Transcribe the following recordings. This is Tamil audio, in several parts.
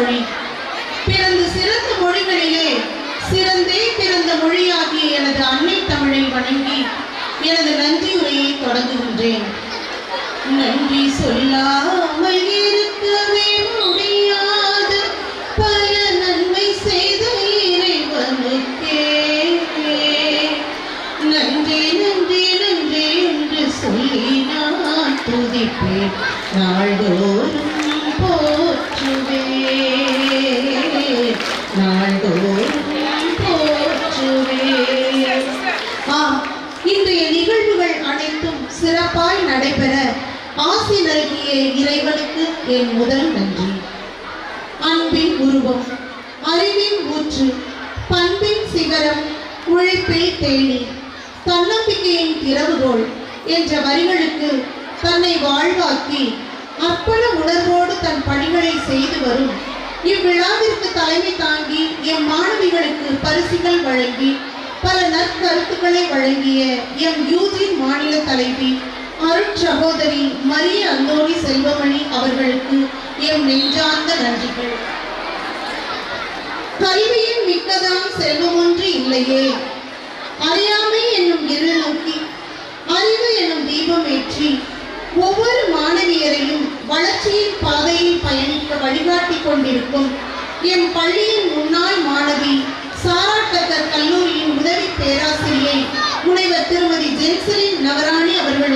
மொழி. பிறந்து சிறந்த மொழிகளிலே சிறந்தே பிறந்த மொழியாகிய எனது அன்னை தமிழை வணங்கி எனது நன்றியுரையை தொடங்குகின்றேன். நன்றி சொல்லாமல் இருக்க என் முதல் நன்றி. அன்பின் உருவம் அறிவின் ஊற்று பண்பின் சிகரம் உழைப்பில் தேனி தன்னம்பிக்கையின் திறவுகோள் என்ற வரிகளுக்கு தன்னை வாழ்வாக்கி அர்ப்பண உணர்வோடு தன் பணிகளை செய்து வரும். இவ்விழாவிற்கு தலைமை தாங்கி எம் மாணவிகளுக்கு பரிசுகள் வழங்கி பல நற்கருத்துக்களை வழங்கிய எம் யூஜின் மாநில தலைவி அருட்சகோதரி மரிய அந்தோணி செல்வமணி அவர்களுக்கு எம் நெஞ்சார்ந்த நன்றிகள். கல்வியின் மிக்கதாம் செல்வம் ஒன்று இல்லையே. அறியாமை என்னும் இருள் நோக்கி அறிவு என்னும் தீபம் ஏற்றி ஒவ்வொரு மாணவியரையும் வளர்ச்சியின் பாதையில் பயணிக்க வழிகாட்டி கொண்டிருக்கும் எம் பள்ளியின் முன்னாள் மாணவி சாராட்டக்கர் கல்லூரியின் உதவி பேராசிரியை முனைவர் திருமதி ஜென்சலின் நவரா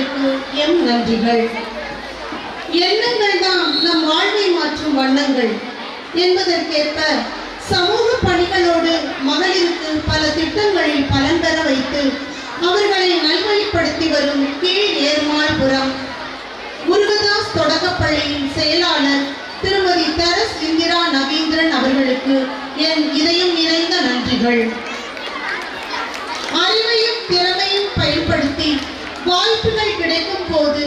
அவர்களுக்கு எம் நன்றிகள். எண்ணங்கள் தான் நம் வாழ்வை மாற்றும் வண்ணங்கள் என்பதற்கேற்ப சமூக பணிகளோடு மகளிருக்கு பல திட்டங்களில் பலன் பெற வைத்து அவர்களை நல்வழிப்படுத்தி வரும் கீழ் ஏர்மாள்புரம் முருகதாஸ் தொடக்கப்பள்ளியின் செயலாளர் திருமதி தரஸ் இந்திரா நவீந்திரன் அவர்களுக்கு என் இதயம் நிறைந்த நன்றிகள். அறிவையும் திறமையும் பயன்படுத்தி வாய்ப்புகள் கிடைக்கும் போது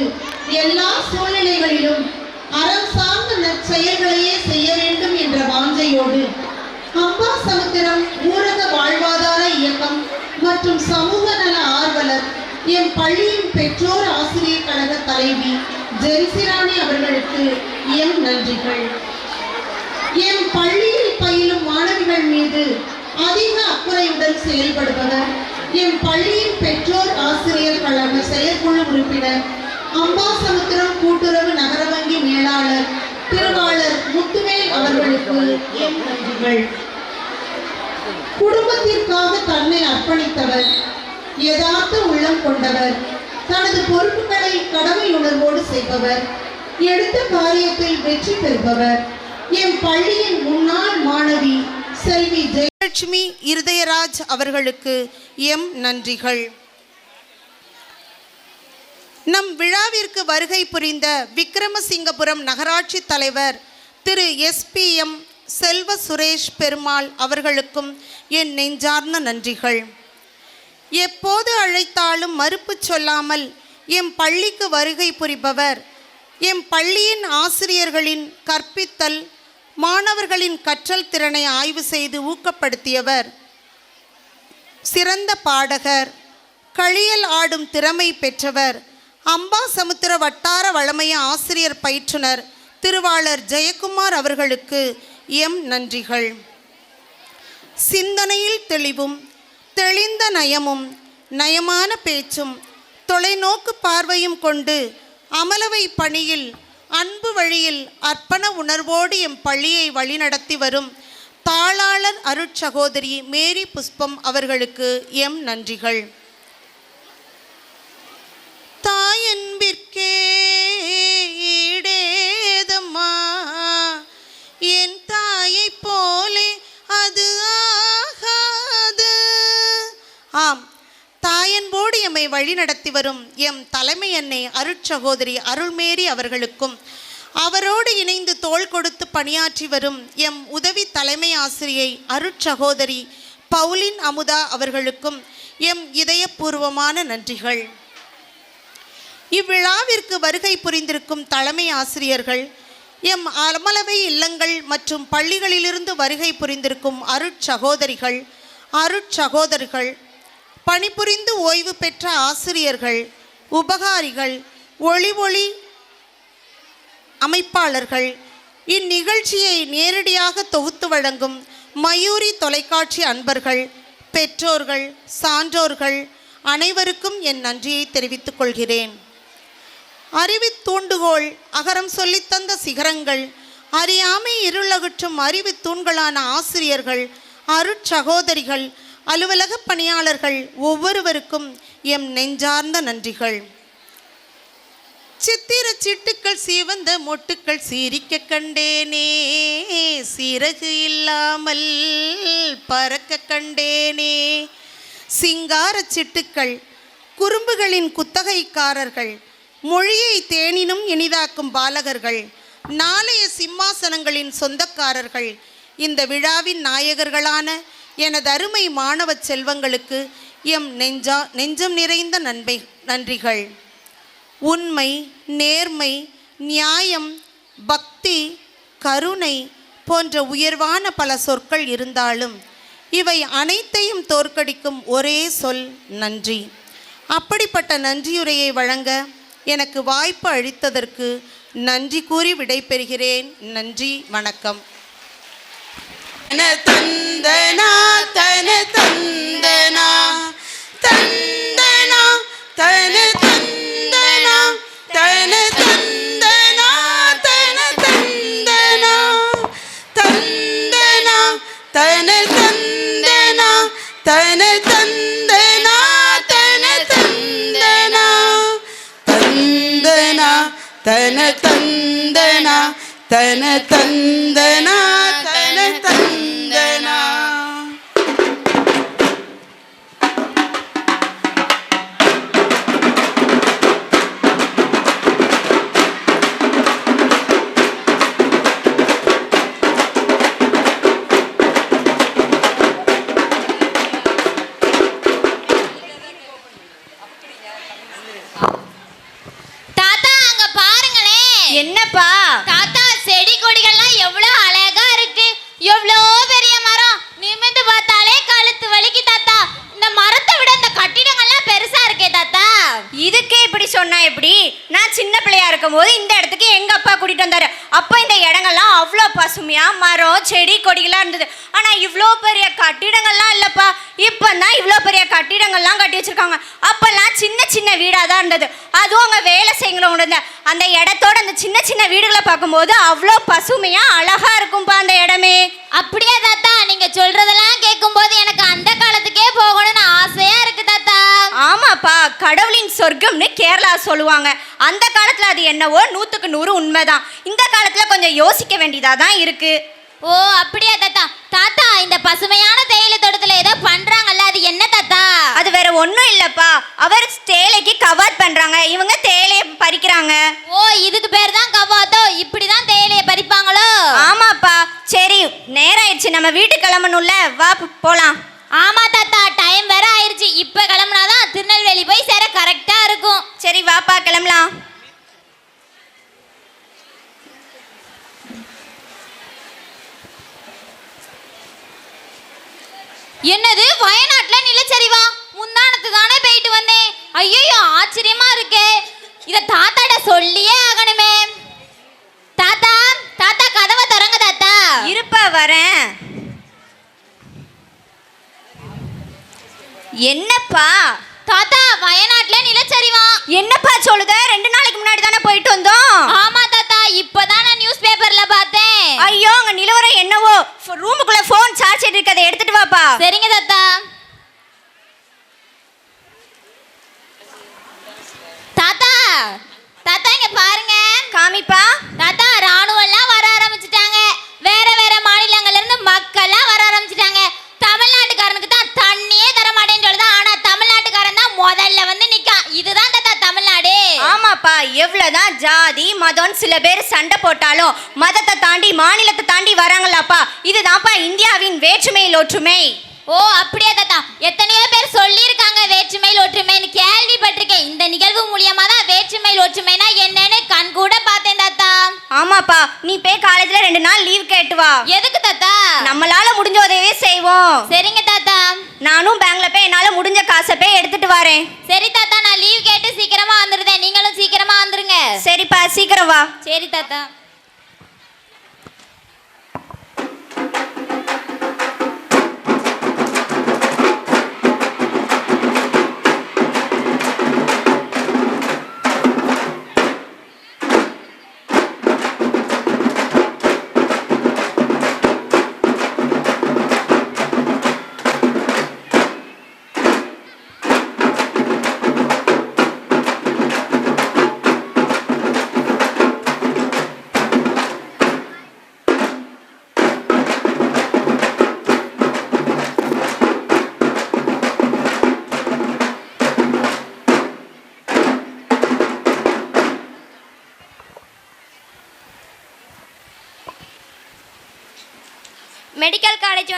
எல்லா சூழ்நிலைகளிலும் அறம் சார்ந்த நற்செயல்களையே செய்ய வேண்டும் என்ற வாஞ்சையோடு அம்பா சமுத்திரம் ஊரக வாழ்வாதார இயக்கம் மற்றும் சமூக நல ஆர்வலர் என் பள்ளியின் பெற்றோர் ஆசிரியர் கழக தலைவி ஜென்சிராணி அவர்களுக்கு என் நன்றிகள். என் பள்ளியில் பயிலும் மாணவிகள் மீது அதிக அக்கறையுடன் செயல்படுபவர் எம் பள்ளியின் பெற்றோர் ஆசிரியர் கழக செயற்குழு உறுப்பினர் அம்பாசமுத்திரம் கூட்டுறவு நகர வங்கி மேலாளர் திருவாளர் முத்துவேல் அவர்களுக்கு என் நன்றிகள். குடும்பத்திற்காக தன்னை அர்ப்பணித்தவர் யதார்த்த உள்ளம் கொண்டவர் தனது பொறுப்புகளை கடமை உணர்வோடு செய்பவர் எடுத்த காரியத்தில் வெற்றி பெறுபவர். எம் பள்ளியின் முன்னாள் மாணவி செல்வி லட்சுமி இருதயராஜ் அவர்களுக்கு எம் நன்றிகள். நம் விழாவிற்கு வருகை புரிந்த விக்ரமசிங்கபுரம் நகராட்சி தலைவர் திரு எஸ்பிஎம் செல்வ சுரேஷ் பெருமாள் அவர்களுக்கும் என் நெஞ்சார்ந்த நன்றிகள். எப்போது அழைத்தாலும் மறுப்பு சொல்லாமல் எம் பள்ளிக்கு வருகை புரிபவர் எம் பள்ளியின் ஆசிரியர்களின் கற்பித்தல் மாணவர்களின் கற்றல் திறனை ஆய்வு செய்து ஊக்கப்படுத்தியவர். சிறந்த பாடகர். களியல் ஆடும் திறமை பெற்றவர். அம்பா சமுத்திர வட்டார வளமைய ஆசிரியர் பயிற்றுனர். திருவாளர் ஜெயக்குமார் அவர்களுக்கு எம் நன்றிகள். சிந்தனையில் தெளிவும் தெளிந்த நயமும் நயமான பேச்சும் தொலைநோக்கு பார்வையும் கொண்டு அமலவை பணியில் அன்பு வழியில் அர்ப்பண உணர்வோடு எம் பள்ளியை வழிநடத்தி வரும் தாளாளர் அருட்சகோதரி மேரி புஷ்பம் அவர்களுக்கு எம் நன்றிகள். தாயன்பிற்கே எம்மை வழிநடத்தி வரும் எம் தலைமை அன்னை அருட்சகோதரி அருள்மேரி அவர்களுக்கும் அவரோடு இணைந்து தோள் கொடுத்து பணியாற்றி வரும் எம் உதவி தலைமை ஆசிரியை அருட்சகோதரி பவுலின் அமுதா அவர்களுக்கும் எம் இதயபூர்வமான நன்றிகள். இவ்விழாவிற்கு வருகை புரிந்திருக்கும் தலைமை ஆசிரியர்கள் எம் அமலவை இல்லங்கள் மற்றும் பள்ளிகளிலிருந்து வருகை புரிந்திருக்கும் அருட்சகோதரிகள் அருட்சகோதரிகள் பணிபுரிந்து ஓய்வு பெற்ற ஆசிரியர்கள் உபகாரிகள் ஒளி ஒளி அமைப்பாளர்கள் இந்நிகழ்ச்சியை நேரடியாக தொகுத்து வழங்கும் மயூரி தொலைக்காட்சி அன்பர்கள் பெற்றோர்கள் சான்றோர்கள் அனைவருக்கும் என் நன்றியை தெரிவித்துக் கொள்கிறேன். அறிவித் தூண்டுகோள் அகரம் சொல்லித்தந்த சிகரங்கள் அறியாமை இருளகற்றும் அறிவு தூண்களான ஆசிரியர்கள் அருட்சகோதரிகள் அலுவலக பணியாளர்கள் ஒவ்வொருவருக்கும் எம் நெஞ்சார்ந்த நன்றிகள். சித்திர சிட்டுக்கள் சிவந்த மொட்டுக்கள் சிரிக்க கண்டேனே சிறகு இல்லாமல் பறக்க கண்டேனே. சிங்கார சிட்டுக்கள் குறும்புகளின் குத்தகைக்காரர்கள் மொழியை தேனினும் இனிதாக்கும் பாலகர்கள் நாளைய சிம்மாசனங்களின் சொந்தக்காரர்கள் இந்த விழாவின் நாயகர்களான எனது அருமை மாணவ செல்வங்களுக்கு எம் நெஞ்சா நெஞ்சம் நிறைந்த நன்மை நன்றிகள். உண்மை நேர்மை நியாயம் பக்தி கருணை போன்ற உயர்வான பல சொற்கள் இருந்தாலும் இவை அனைத்தையும் தோற்கடிக்கும் ஒரே சொல் நன்றி. அப்படிப்பட்ட நன்றியுரையை வழங்க எனக்கு வாய்ப்பு அளித்ததற்கு நன்றி கூறி விடைபெறுகிறேன். நன்றி வணக்கம். தன தந்தனா தன தந்தனா பசுமையா மரம் செடி கொடிகளா இருந்தது? ஆனா இவ்வளோ பெரிய கட்டிடங்கள்லாம் இல்லப்பா. இப்பதான் இவ்வளோ பெரிய கட்டிடங்கள்லாம் கட்டி வச்சிருக்காங்க. அப்பெல்லாம் சின்ன சின்ன வீடா தான் இருந்தது. அதுவும் அங்க வேலை செய்யறவங்க இருந்த அந்த இடத்தோட அந்த சின்ன சின்ன வீடுகளை பார்க்கும்போது அவ்வளோ பசுமையா அழகா இருக்கும்பா அந்த இடமே. அப்படியா தாத்தா? நீங்க சொல்றதெல்லாம் கேட்கும்போது எனக்கு அந்த காலத்துக்கே போகணும்னு ஆசையா இருக்கு தாத்தா. ஆமாப்பா. கடவுளின் சொர்க்கம்னு கேரளா சொல்லுவாங்க. அந்த காலத்துல அது என்னவோ நூத்துக்கு நூறு உண்மைதான். இந்த காலத்துல கொஞ்சம் யோசிக்க வேண்டியதா தான் இருக்கு. ஓ அப்படியா தாத்தா. தாத்தா இந்த பசுமையான தேயிலை தோட்டத்துல ஏதோ பண்றாங்கல்ல அது என்ன தாத்தா? அது வேற ஒண்ணும் இல்லப்பா. அவர் தேயிலைக்கு கவாத் பண்றாங்க. இவங்க தேயிலைய பறிக்கிறாங்க. ஓ இதுக்கு பேர் தான் கவாத்தோ இப்படிதான் தேயிலையை பறிப்பாங்களோ? ஆமாப்பா. சரி நேரம் ஆயிடுச்சு. நம்ம வீட்டுக்கு கிளம்பணும்ல. வா போ- போலாம். ஆமா தாத்தா. டைம் வேற ஆயிருச்சு. இப்ப கிளம்புனாதான் திருநெல்வேலி போய் சேர கரெக்டா இருக்கும். சரி வாப்பா கிளம்பலாம். என்னது வயநாட்டுல நிலச்சரிவா? முந்தானத்து தானே போயிட்டு வந்தேன். ஐயோ ஆச்சரியமா இருக்கே. இத தாத்தாட சொல்லியே ஆகணுமே. தாத்தா தாத்தா கதவை திறங்க தாத்தா. இருப்பா வரேன். என்னப்பா? தாத்தா வயநாட்டுல நிலச்சரிவா. என்னப்பா சொல்லுத? ரெண்டு நாளைக்கு முன்னாடி தானே போயிட்டு வந்தோம். ஆமா இப்பதான் நான் நியூஸ் பேப்பர்ல பார்த்தேன். ஐயோ அங்க நிலவரம் என்னவோ? ரூமுக்குள்ள ஃபோன் சார்ஜ் இருக்கு அதை எடுத்துட்டு வாப்பா. சரிங்க தாத்தா. தாத்தா தாத்தா இங்க பாருங்க. காமிப்பா. தாத்தா ராணுவம் ஜாதி மதம் சில பேர் சண்டை போட்டாலும் மதத்தை தாண்டி மாநிலத்தை தாண்டி வராங்களாப்பா. இதுதான்ப்பா இந்தியாவின் வேற்றுமையில் ஒற்றுமை. ஓ அப்படியே தாத்தா. எத்தனையோ பேர் சொல்லியிருக்காங்க வேற்றுமையில் ஒற்றுமைன்னு. கேள்விப்பட்டிருக்கேன். இந்த நிகழ்வு மூலியமா தான் வேற்றுமையில் ஒற்றுமைனா என்னன்னு கண் கூட பார்த்தேன் தாத்தா. ஆமாப்பா. நீ போய் காலேஜ்ல ரெண்டு நாள் லீவ் கேட்டு வா. எதுக்கு தாத்தா? நம்மளால முடிஞ்ச உதவியே செய்வோம். சரிங்க தாத்தா. நானும் பேங்க்ல போய் என்னால முடிஞ்ச காசை போய் எடுத்துட்டு வரேன். சரி தாத்தா நான் லீவ் கேட்டு சீக்கிரமா வந்துருதேன் நீங்களும் சீக்கிரமா வந்துருங்க. சரிப்பா சீக்கிரம் வா. சரி தாத்தா.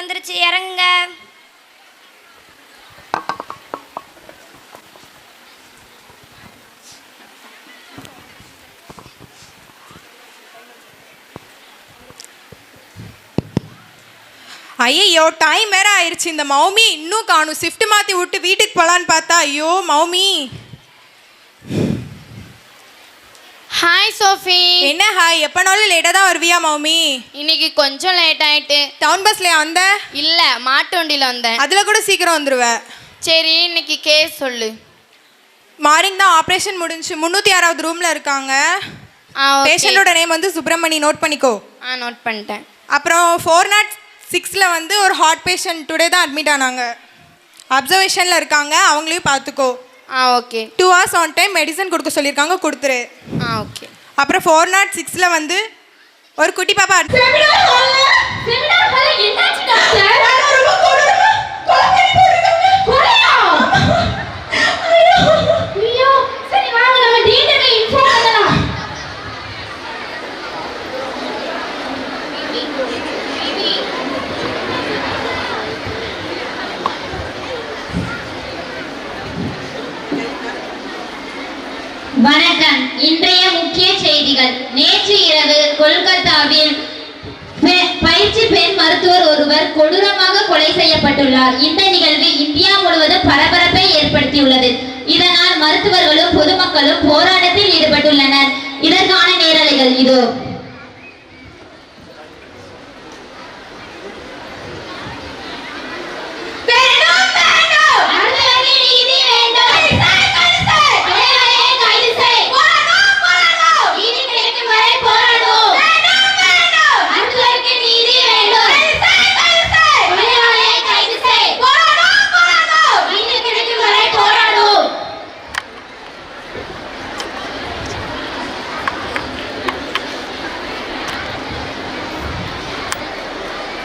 வந்துருச்சு இறங்குங்க ஐயோ டைம் வேற ஆயிருச்சு. இந்த மௌமி இன்னும் காணும். ஷிஃப்ட் மாத்தி விட்டு வீட்டுக்கு போலான்னு பார்த்தா ஐயோ மௌமி. ஹாய் சோஃபி என்ன ஹாய் எப்பனாலும் லேட்டாக தான் வருவியா மௌமி? இன்னைக்கு கொஞ்சம் லேட் ஆயிட்டு. டவுன் பஸ்ல வந்த? இல்ல மாட்டு வண்டியில வந்தேன். அதுல கூட சீக்கிரம் வந்துருவ. சரி இன்னைக்கு கேஸ் சொல்லு. மார்னிங் தான் ஆப்ரேஷன் முடிஞ்சு முந்நூற்றி ஆறாவது ரூம்ல இருக்காங்க. ஆ okay. பேஷண்டோட நேம் வந்து சுப்பிரமணி நோட் பண்ணிக்கோ. ஆ நோட் பண்ணிட்டேன். அப்புறம் ஃபோர் நாட் சிக்ஸில் வந்து ஒரு ஹார்ட் பேஷண்ட் டுடே தான் அட்மிட் ஆனாங்க. அப்சர்வேஷனில் இருக்காங்க அவங்களையும் பார்த்துக்கோ. ஆ okay two hours on time medicine கொடுக்க சொல்லியிருக்காங்க கொடுத்துரு. ஆ ஓகே அப்புறம் ஃபோர் நாட் சிக்ஸில் வந்து ஒரு குட்டி பாப்பா இன்றைய முக்கிய செய்திகள். நேற்று இரவு கொல்கத்தாவில் பயிற்சி பெண் மருத்துவர் ஒருவர் கொடூரமாக கொலை செய்யப்பட்டுள்ளார். இந்த நிகழ்வு இந்தியா முழுவதும் பரபரப்பை ஏற்படுத்தியுள்ளது. இதனால் மருத்துவர்களும் பொதுமக்களும் போராட்டத்தில் ஈடுபட்டுள்ளனர். இதற்கான நேரலைகள் இதோ அரசுக்கு நீதி வேண்டும். கொலையாளியை கைது செய். நீதி கிடைக்கும் வரை போராடுவோம். அரசுக்கு நீதி வேண்டும். கொலையாளியை கைது செய். நீதி கிடைக்கும் வரை போராடுவோம்.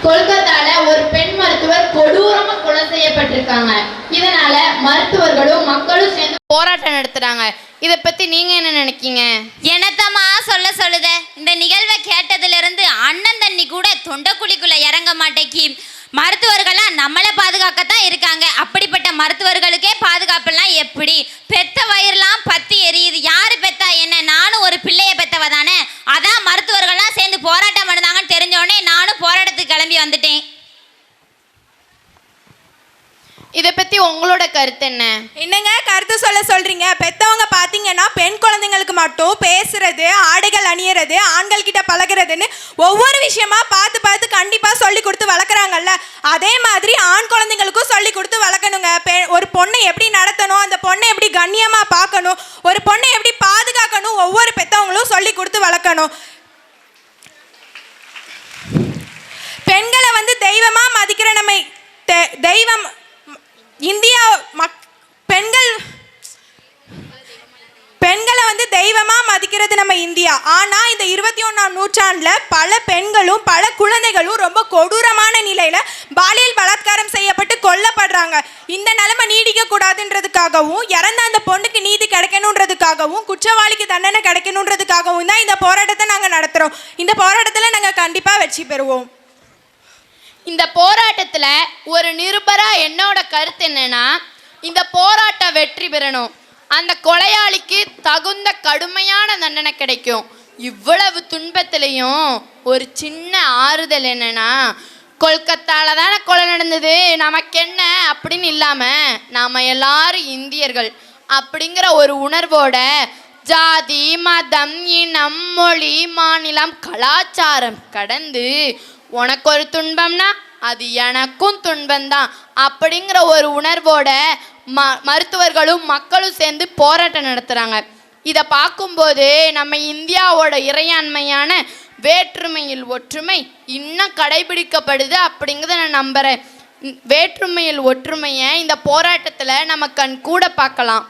கொல்கத்தால ஒரு பெண் மருத்துவர் கொடூரமா கொலை செய்யப்பட்டிருக்காங்க இதனால மருத்துவர்களும் மக்களும் சேர்ந்து போராட்டம் நடத்துறாங்க இத பத்தி நீங்க என்ன நினைக்கீங்க? என்னத்தம்மா சொல்ல சொல்லுத? இந்த நிகழ்வை கேட்டதுல இருந்து அண்ணன் தண்ணி கூட தொண்டைக்குழிக்குள்ள இறங்க மாட்டேக்கி மருத்துவர்கள்லாம் நம்மளை பாதுகாக்கத்தான் இருக்காங்க. அப்படிப்பட்ட மருத்துவர்களுக்கே பாதுகாப்பெல்லாம் எப்படி? பெத்த வயிறுலாம் பத்தி எரியுது. யாரு பெத்தா என்ன? நானும் ஒரு பிள்ளைய பெத்தவ தானே? அதான் மருத்துவர்கள்லாம் சேர்ந்து போராட்டம் பண்ணுதாங்கன்னு தெரிஞ்ச உடனே நானும் போராட்டத்துக்கு கிளம்பி வந்துட்டேன். இத பத்தி உங்களோட கருத்து என்ன? என்னங்க கருத்து சொல்ல சொல்றீங்க? ஆடைகள் ஆண்கள் கிட்ட பழகுறதுன்னு ஒவ்வொரு விஷயமா பார்த்து பார்த்து கண்டிப்பா சொல்லி கொடுத்து வளர்க்குறாங்கல்ல. அதே மாதிரி ஆண் குழந்தைங்களுக்கும் சொல்லி கொடுத்து வளர்க்கணுங்க. ஒரு பொண்ணை எப்படி நடத்தணும் அந்த பொண்ணை எப்படி கண்ணியமா பார்க்கணும் ஒரு பொண்ணை எப்படி பாதுகாக்கணும் ஒவ்வொரு பெத்தவங்களும் சொல்லி கொடுத்து வளர்க்கணும். பெண்களை வந்து தெய்வமா மதிக்கிற நம்ம தெய்வம் இந்தியா மக் பெண்கள் பெண்களை வந்து தெய்வமா மதிக்கிறது நம்ம இந்தியா. ஆனா இந்த இருபத்தி ஒன்றாம் நூற்றாண்டுல பல பெண்களும் பல குழந்தைகளும் ரொம்ப கொடூரமான நிலையில பாலியல் பலாத்காரம் செய்யப்பட்டு கொல்லப்படுறாங்க. இந்த நிலைமை நீடிக்க கூடாதுன்றதுக்காகவும் இறந்த அந்த பொண்ணுக்கு நீதி கிடைக்கணுன்றதுக்காகவும் குற்றவாளிக்கு தண்டனை கிடைக்கணுன்றதுக்காகவும் தான் இந்த போராட்டத்தை நாங்க நடத்துறோம். இந்த போராட்டத்துல நாங்க கண்டிப்பா வெற்றி பெறுவோம். இந்த போராட்டத்துல ஒரு நிருபரா என்னோட கருத்து என்னன்னா இந்த போராட்டம் வெற்றி பெறணும். அந்த கொலையாளிக்கு தகுந்த கடுமையான தண்டனை கிடைக்கும். இவ்வளவு துன்பத்திலையும் ஒரு சின்ன ஆறுதல் என்னன்னா கொல்கத்தால தானே கொலை நடந்தது? நமக்கு என்ன அப்படின்னு இல்லாம நாம எல்லாரும் இந்தியர்கள் அப்படிங்கிற ஒரு உணர்வோட ஜாதி மதம் இனம் மொழி மாநிலம் கலாச்சாரம் கடந்து உனக்கு ஒரு துன்பம்னா அது எனக்கும் துன்பம்தான் அப்படிங்கிற ஒரு உணர்வோட ம மருத்துவர்களும் மக்களும் சேர்ந்து போராட்டம் நடத்துகிறாங்க இதை பார்க்கும்போது நம்ம இந்தியாவோட இறையாண்மையான வேற்றுமையில் ஒற்றுமை இன்னும் கடைபிடிக்கப்படுது அப்படிங்கிறத நான் நம்புகிறேன் வேற்றுமையில் ஒற்றுமையை இந்த போராட்டத்தில் நம்ம கண் கூட பார்க்கலாம்.